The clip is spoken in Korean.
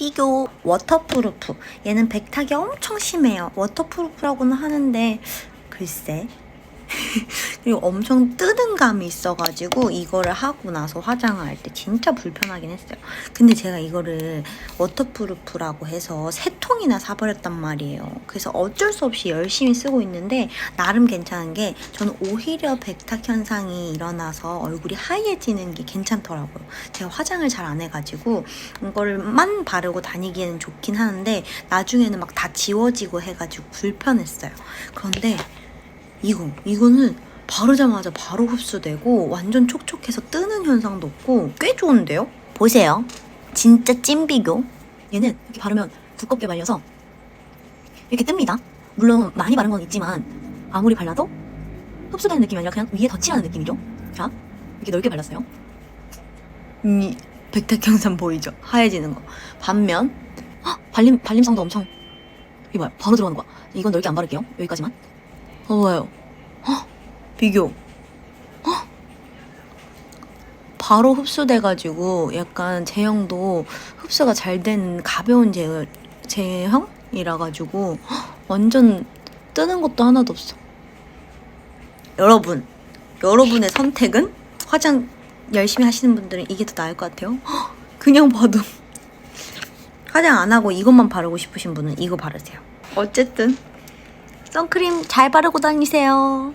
비교 워터프루프. 얘는 백탁이 엄청 심해요. 워터프루프라고는 하는데 글쎄 그리고 엄청 뜨는 감이 있어가지고 이거를 하고 나서 화장을 할때 진짜 불편하긴 했어요. 근데 제가 이거를 워터프루프라고 해서 세 통이나 사버렸단 말이에요. 그래서 어쩔 수 없이 열심히 쓰고 있는데 나름 괜찮은 게 저는 오히려 백탁 현상이 일어나서 얼굴이 하얘지는 게 괜찮더라고요. 제가 화장을 잘 안 해가지고 이거를만 바르고 다니기에는 좋긴 하는데 나중에는 막 다 지워지고 해가지고 불편했어요. 그런데 이거 이거는 바르자마자 바로 흡수되고 완전 촉촉해서 뜨는 현상도 없고 꽤 좋은데요? 보세요. 진짜 찐 비교. 얘는 이렇게 바르면 두껍게 발려서 이렇게 뜹니다. 물론 많이 바른 건 있지만 아무리 발라도 흡수되는 느낌이 아니라 그냥 위에 덧칠하는 느낌이죠. 자, 이렇게 넓게 발랐어요. 이 현상 보이죠? 하얘지는 거. 반면 헉, 발림 발림성도 엄청 이거 봐요. 바로 들어가는 거야. 이건 넓게 안 바를게요. 여기까지만. 어 봐요. 헉, 비교. 헉. 바로 흡수돼가지고 약간 제형도 흡수가 잘 된 가벼운 제, 제형이라 가지고 헉, 완전 뜨는 것도 하나도 없어. 여러분, 여러분의 선택은 화장 열심히 하시는 분들은 이게 더 나을 것 같아요. 헉, 그냥 봐도 화장 안 하고 이것만 바르고 싶으신 분은 이거 바르세요. 어쨌든 선크림 잘 바르고 다니세요.